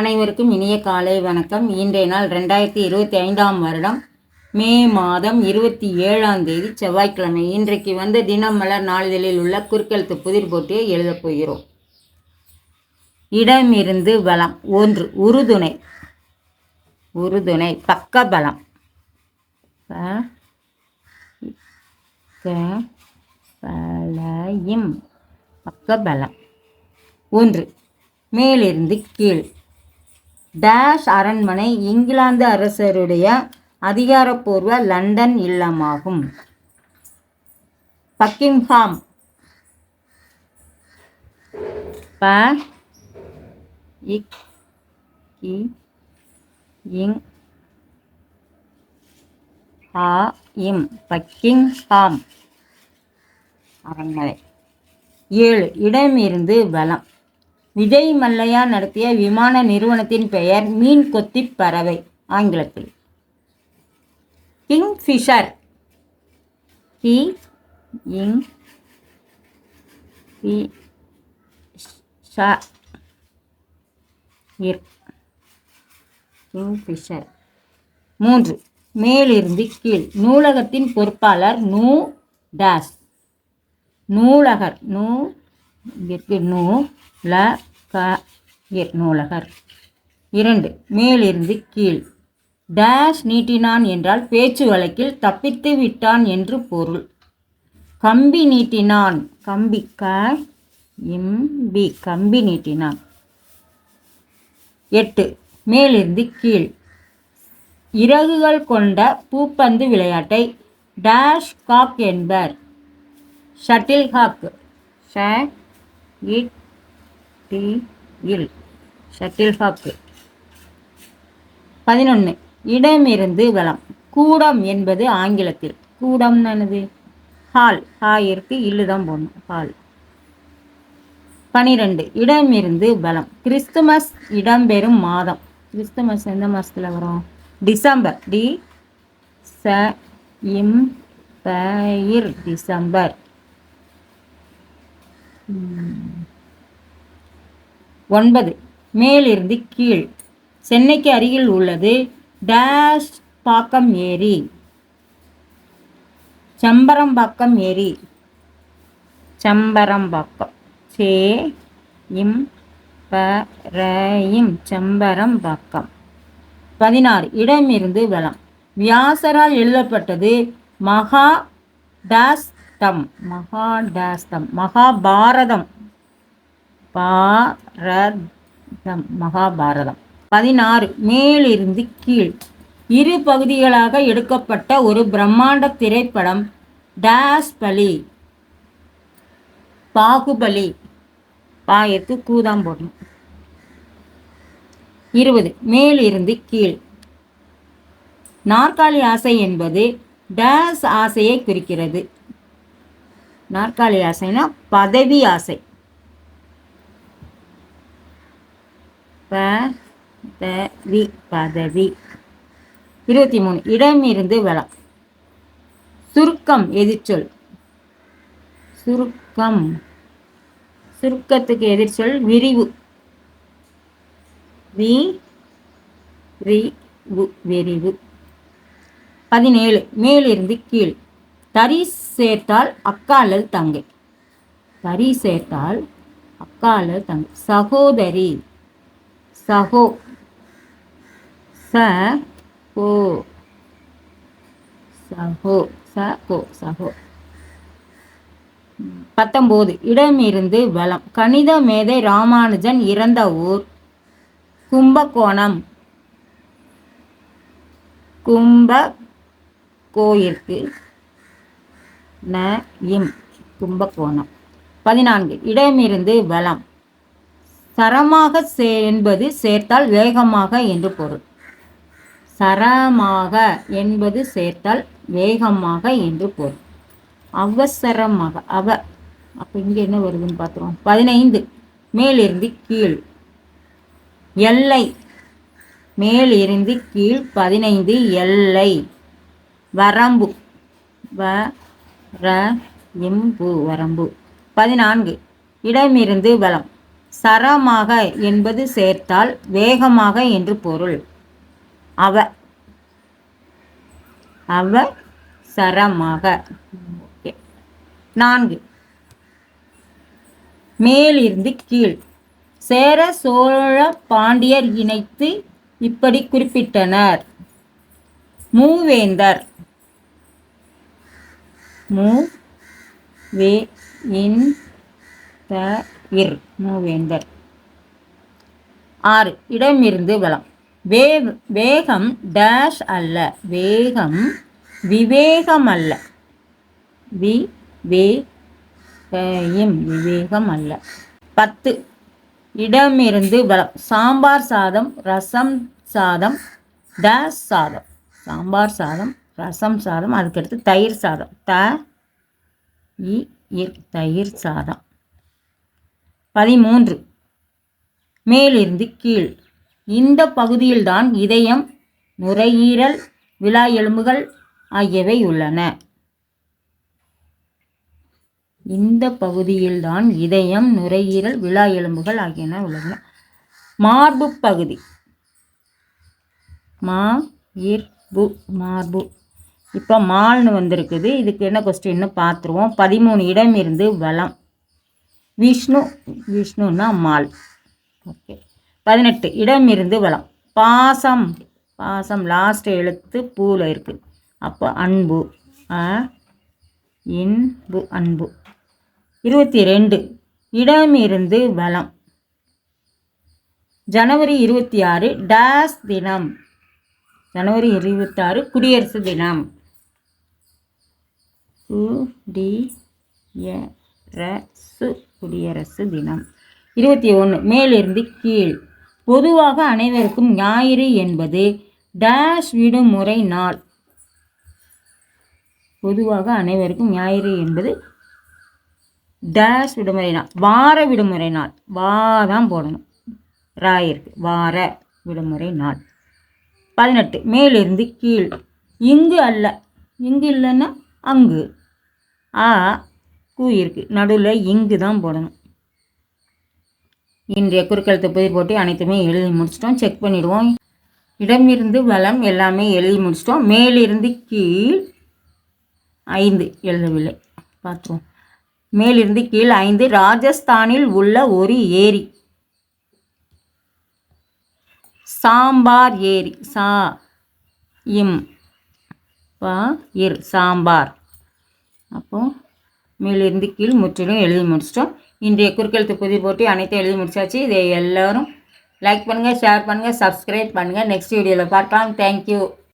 அனைவருக்கும் இனிய காலை வணக்கம். இன்றைய நாள் ரெண்டாயிரத்தி இருபத்தி ஐந்தாம் வருடம். மே மாதம் இருபத்தி ஏழாம் தேதி செவ்வாய்க்கிழமை. இன்றைக்கு வந்து தினமலர் நாளிதழில் உள்ள குறுக்கெழுத்து புதிர் போட்டியை எழுதப் போகிறோம். இடமிருந்து பலம் ஒன்று உறுதுணை. உறுதுணை பக்க பலம். பலயம் பக்க பலம். ஒன்று மேலிருந்து கீழ். டேஷ் அரண்மனை இங்கிலாந்து அரசருடைய அதிகாரப்பூர்வ லண்டன் இல்லமாகும். பக்கிங்ஹாம். ப இக் கி இங் ஹா இம். பக்கிங்ஹாம் அரண்மனை. ஏழு இடமிருந்து வளம் விஜய் மல்லையா நடத்திய விமான நிறுவனத்தின் பெயர் மீன் கொத்தி பறவை ஆங்கிலத்தில். கிங் ஃபிஷர் கி இங் பி கிங் ஃபிஷர் மூன்று மேலிருந்து கீழ். நூலகத்தின் பொறுப்பாளர் நூ டேஸ். நூலகர் நூ நூ ல க இர் நூலகர். இரண்டு மேலிருந்து கீழ். டேஷ் நீட்டினான் என்றால் பேச்சு வழக்கில் தப்பித்து விட்டான் என்று பொருள். கம்பி நீட்டினான். கம்பி க இம்பி கம்பி நீட்டினான். எட்டு மேலிருந்து கீழ். இறகுகள் கொண்ட பூப்பந்து விளையாட்டை டேஷ் காக் என்பர். ஷட்டில் ஹாக் ஷ இல் ஷட்டில் ஹாக்கு பதினொன்று இடமிருந்து வளம் கூடம் என்பது ஆங்கிலத்தில். கூடம் என்னது? ஹால் ஹாயிற்கு இல்லு தான் போடணும். ஹால் பனிரெண்டு. இடமிருந்து பலம் கிறிஸ்துமஸ் இடம்பெறும் மாதம். கிறிஸ்துமஸ் எந்த மாதத்தில் வரும்? டிசம்பர் டி ச இம் பயிர் டிசம்பர் ஒன்பது. மேலிருந்து கீழ். சென்னைக்கு அருகில் உள்ளது. டேஷ் பாக்கம் ஏரி. செம்பரம்பாக்கம் ஏரி. செம்பரம்பாக்கம். சே இம் ப ர இம் செம்பரம்பாக்கம். பதினாறு. இடமிருந்து வளம் வியாசரால் எழுதப்பட்டது மகா டாஸ் மகா டாஸ்தம் மகாபாரதம். பாரதம் மகாபாரதம். பதினாறு மேலிருந்து கீழ். இரு பகுதிகளாக எடுக்கப்பட்ட ஒரு பிரம்மாண்ட திரைப்படம் டேஸ் பலி பாகுபலி. பாயத்து கூதாம் போடணும். இருபது மேலிருந்து கீழ். நாற்காலி ஆசை என்பது டேஸ் ஆசையை குறிக்கிறது. நாற்காலி ஆசைனா பதவி ஆசை. பதவி பதவி. இருபத்தி மூணு இடமிருந்து வளம் சுருக்கம் எதிர்ச்சொல். சுருக்கம். சுருக்கத்துக்கு எதிர்ச்சொல் விரிவு. வி ரி விரிவு. பதினேழு மேலிருந்து கீழ். தரி சேர்த்தால் அக்காலல் தங்கை. தரி சேர்த்தால் அக்காலல் தங்கை. சகோதரி. சகோ. ச கோ. சகோ. ச கோ. சகோ. பத்தொம்போது. இடமிருந்து வளம் கணித மேதை ராமானுஜன் இறந்த ஊர். கும்பகோணம். கும்ப கோயிற்கு ந இம் கும்பகோணம் பதினான்கு இடமிருந்து வளம். சரமாக சே என்பது சேர்த்தால் வேகமாக என்று பொருள். சரமாக என்பது சேர்த்தால் வேகமாக என்று பொருள். அவசரமாக அவ அப்போ இங்கே என்ன வருதுன்னு பார்த்துருவோம். பதினைந்து மேலிருந்து கீழ். எல்லை. மேலிருந்து கீழ் பதினைந்து எல்லை. வரம்பு. வ ர எம்பு வரம்பு. பதினான்கு. இடமிருந்து பலம். சரமாக என்பது சேர்த்தால் வேகமாக என்று பொருள். அவ. அவ சரமாக. ஓகே. நான்கு. மேலிருந்து கீழ். சேர சோழ பாண்டியர் இணைத்து இப்படி குறிப்பிட்டனர். மூவேந்தர். மூ வே இன் த இர் மூவேந்தர். ஆறு இடமிருந்து வளம். வே வேகம் டேஷ் அல்ல வேகம் விவேகம் அல்ல வி வே இம் விவேகம் அல்ல பத்து இடமிருந்து வளம். சாம்பார் சாதம் ரசம் சாதம் டேஷ் சாதம். சாம்பார் சாதம் ரசம் சாதம் அதுக்கடுத்து தயிர் சாதம். த இ தயிர் சாதம். பதிமூன்று. மேலிருந்து கீழ். இந்த பகுதியில்தான் இதயம் நுரையீரல் விழா எலும்புகள் ஆகியவை உள்ளன. இந்த பகுதியில்தான் இதயம் நுரையீரல் விழா எலும்புகள் ஆகியன உள்ளன. மார்பு பகுதி. மா இர்பு மார்பு. இப்போ மால்னு வந்திருக்குது. இதுக்கு என்ன கொஸ்டின்னு பார்த்துருவோம் பதிமூணு இடம் இருந்து வளம். விஷ்ணு விஷ்ணுன்னா மால். ஓகே பதினெட்டு இடம் இருந்து வளம். பாசம். பாசம் லாஸ்ட் எழுத்து பூவில் இருக்குது அப்போ அன்பு. இன்பு அன்பு. இருபத்தி ரெண்டு இடம் இருந்து வளம். ஜனவரி இருபத்தி ஆறு டேஸ் தினம். ஜனவரி இருபத்தாறு குடியரசு தினம். குடியரசு குடியரசு தினம். இருபத்தி ஒன்று மேலிருந்து கீழ். பொதுவாக அனைவருக்கும் ஞாயிறு என்பது டேஷ் விடுமுறை நாள். பொதுவாக அனைவருக்கும் ஞாயிறு என்பது டேஷ் விடுமுறை நாள் வார விடுமுறை நாள். வா தான் போடணும். ராயிருக்கு வார விடுமுறை நாள். பதினெட்டு மேலிருந்து கீழ். இங்கு அல்ல. இங்கு இல்லைன்னா அங்கு. ஆ கூ இருக்கு. நடுவில் இங்கு தான் போடணும். இன்றைய குறுக்கெழுத்து புதிர் போட்டு அனைத்துமே எழுதி முடிச்சிட்டோம். செக் பண்ணிவிடுவோம் இடமிருந்து வளம் எல்லாமே எழுதி முடிச்சிட்டோம். மேலிருந்து கீழ் ஐந்து எழுதவில்லை. பார்த்துருவோம். மேலிருந்து கீழ் ஐந்து ராஜஸ்தானில் உள்ள ஒரு ஏரி. சாம்பார் ஏரி. சா இம் பா இர் சாம்பார். அப்போது மேலிருந்து கீழ் முற்றிலும் எழுதி முடிச்சிட்டோம். இன்றைய குறுக்கெழுத்து புதி போட்டி அனைத்தும் எழுதி முடிச்சாச்சு. இதை எல்லோரும் லைக் பண்ணுங்கள் ஷேர் பண்ணுங்கள் சப்ஸ்கிரைப் பண்ணுங்கள் நெக்ஸ்ட் வீடியோவில் பார்க்கலாம். தேங்க்யூ